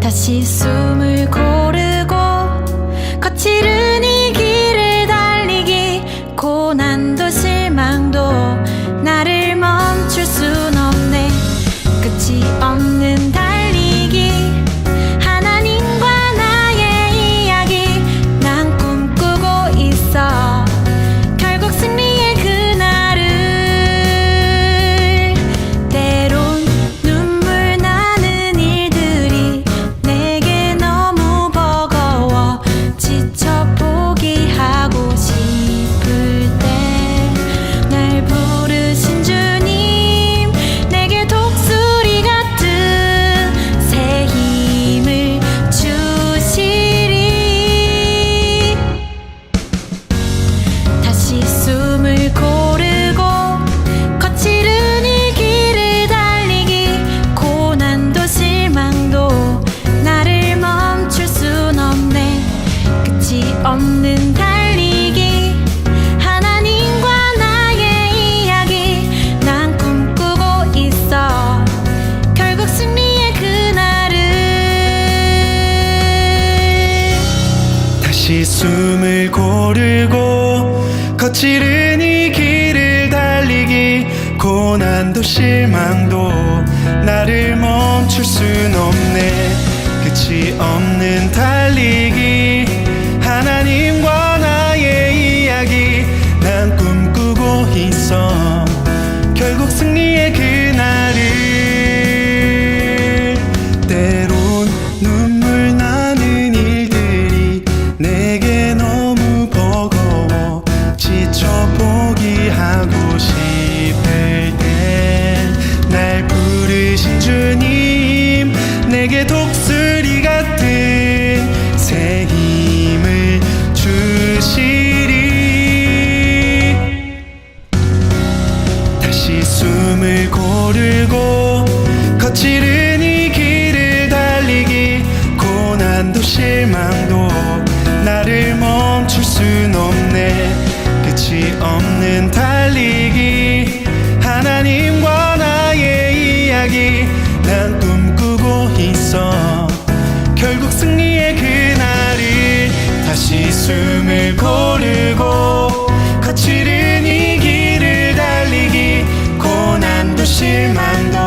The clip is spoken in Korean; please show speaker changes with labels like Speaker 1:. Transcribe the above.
Speaker 1: 다시 숨 다시 숨을 고르고 거칠은 이 길을 달리기 고난도 실망도 나를 멈출 순 없네. 끝이 없는 달리
Speaker 2: 내게 독수리 같은 새 힘을 주시리. 다시 숨을 고르고 거칠은 이 길을 달리기 고난도 실망 실망도